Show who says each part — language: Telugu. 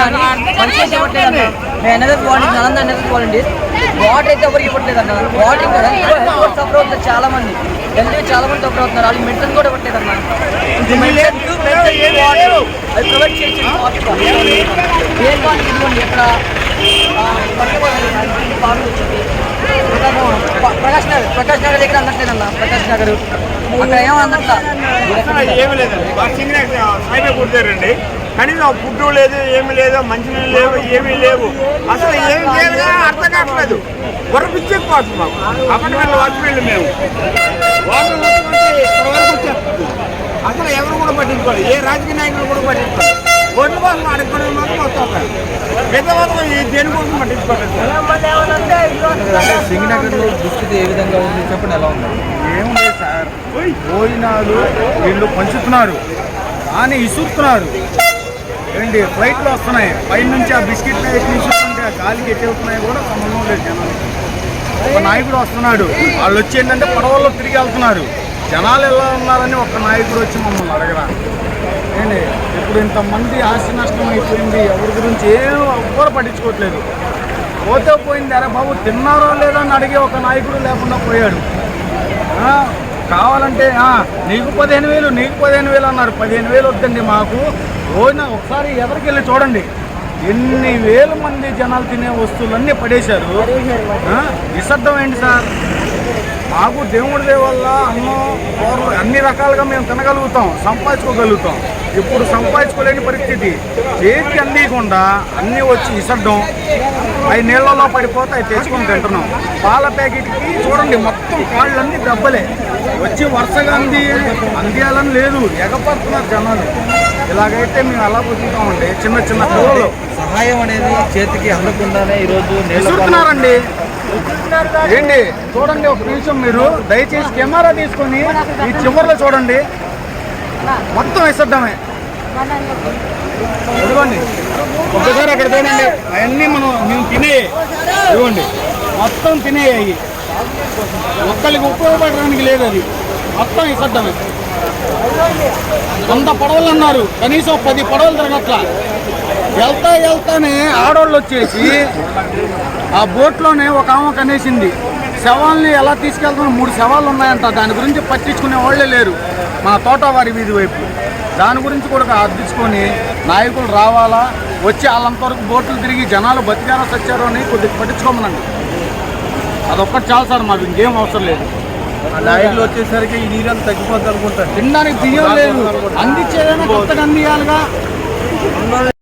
Speaker 1: మేము NSS volunteer Nalanda NSS volunteer water అయితే ఎవరికి ఇవ్వట్లేదు అన్న వాటర్ కూడా సఫర్ అవుతుంది చాలా మంది హెల్త్ చాలా మంది సఫర్ అవుతున్నారు. వాళ్ళు మెడిసిన్ కూడా ఇవ్వట్లేదు అన్న అది ప్రొవైడ్ చేసి ఏ క్వాలిటీ ఇదిగోండి ఇక్కడ వచ్చింది. ప్రకాష్ నగర్. ప్రకాష్ నగర్ దగ్గర అందట్లేదు అన్న ప్రకాష్ నగర్. అక్కడ ఏమో అందట్లా.
Speaker 2: ఏమీ లేదండి. కుడతారండి కనీసం ఫుడ్ లేదు ఏమీ లేదు మంచినీళ్ళు లేవు ఏమీ లేవు. అసలు ఏం చేయాలి అర్థం కావట్లేదు. వరపిచ్చేకపోతుంది మాకు. అపార్ట్మెంట్ మేము వాటర్ వచ్చేస్తుంది. అసలు ఎవరు కూడా పట్టించుకోవాలి ఏ రాజకీయ నాయకులు కూడా పట్టించుకోవాలి ఒడ్లు కోసం మాత్రం మిగతా మాత్రం ఈ దేని కోసం పట్టించుకోలేదు.
Speaker 3: సింగనగర్లో దుస్థితి ఏ విధంగా ఉంది? చెప్పండి ఎలా ఉంది?
Speaker 4: ఏముంది సార్? భోజనాలు వీళ్ళు పంచుతున్నారు. కానీ ఇసురుతున్నారు. ఏంటి ఫ్లైట్లు వస్తున్నాయి. పైన నుంచి ఆ బిస్కెట్ వేసి ఆ గాలికి ఎట్టేస్తున్నాయి కూడా సంబంధం లేదు జనాలకి ఒక నాయకుడు వస్తున్నాడు. వాళ్ళు వచ్చి ఏంటంటే పడవల్లో తిరిగి వెళ్తున్నారు. జనాలు ఎలా ఉన్నారని ఒక నాయకుడు వచ్చి మమ్మల్ని అడగరా. ఏంటి ఇప్పుడు ఇంతమంది ఆస్తి నష్టం అయిపోయింది. ఎవరి గురించి ఏం ఎవ్వరు పట్టించుకోవట్లేదు. పోతే పోయింది. అరే బాబు తిన్నారో లేదో అని అడిగే ఒక నాయకుడు లేకుండా పోయాడు. కావాలంటే నీకు పదిహేను వేలు నీకు పదిహేను వేలు అన్నారు. పదిహేను వేలు వద్దండి మాకు. రోజున ఒకసారి ఎదరికెళ్ళి చూడండి. ఎన్ని వేల మంది జనాలు తినే వస్తువులన్నీ పడేశారు. విసర్జం ఏంటి సార్? మాకు దేవుడి వల్ల అన్నం కూరలు అన్ని రకాలుగా మేము తినగలుగుతాం సంపాదించుకోగలుగుతాం. ఇప్పుడు సంపాదించుకోలేని పరిస్థితి. చేతికి అందీయకుండా అన్నీ వచ్చి ఇసడ్డం. అవి నీళ్ళలో పడిపోతే అవి తెచ్చుకొని తింటున్నాం. పాల ప్యాకెట్కి చూడండి మొత్తం కాళ్ళన్నీ దెబ్బలే. వచ్చి వరుసగా అంది అందియాలని లేదు. ఎగపడుతున్నారు జనాలు. ఇలాగైతే మేము అలా బతుకుతామండి? చిన్న చిన్న పిల్లలు
Speaker 3: సహాయం అనేది చేతికి అందకుండానే ఈరోజు
Speaker 4: ఇస్తున్నారండి ఏంటి? చూడండి ఒక నిమిషం మీరు. దయచేసి కెమెరా తీసుకొని ఈ చివరిలో చూడండి. మొత్తం వేసేద్దామే. ఇదిగోండి. ఒక్కసారి అక్కడ చూడండి. అవన్నీ మనం మేము తినే ఇదిగోండి. మొత్తం తినేయాయి ఒక్కరికి ఉపయోగపడడానికి లేదు అది. మొత్తం వేసేద్దామే. వంద పడవలు అన్నారు. కనీసం పది పడవలు తిరగట్లా. వెళ్తా వెళ్తానే ఆడవాళ్ళు వచ్చేసి ఆ బోట్లోనే ఒక ఆమె కనేసింది. శవాల్ని ఎలా తీసుకెళ్తున్నా మూడు శవాలు ఉన్నాయంట. దాని గురించి పట్టించుకునే వాళ్ళే లేరు మా తోటవారి వీధి వైపు. దాని గురించి కూడా అర్థించుకొని నాయకులు రావాలా? వచ్చి వాళ్ళంతవరకు బోట్లు తిరిగి జనాలు బతికారో సచ్చారో అని కొద్దిగా పట్టించుకోమనండి. అదొక్కటి చాలు సార్ మాకు ఇంకేం అవసరం లేదు.
Speaker 3: నాయకులు వచ్చేసరికి ఈ నీళ్ళని తగ్గిపోద్ది అనుకుంటారు.
Speaker 4: తినడానికి బియ్యం లేదు అందించేదైనా కొత్తగా అందియాలిగా.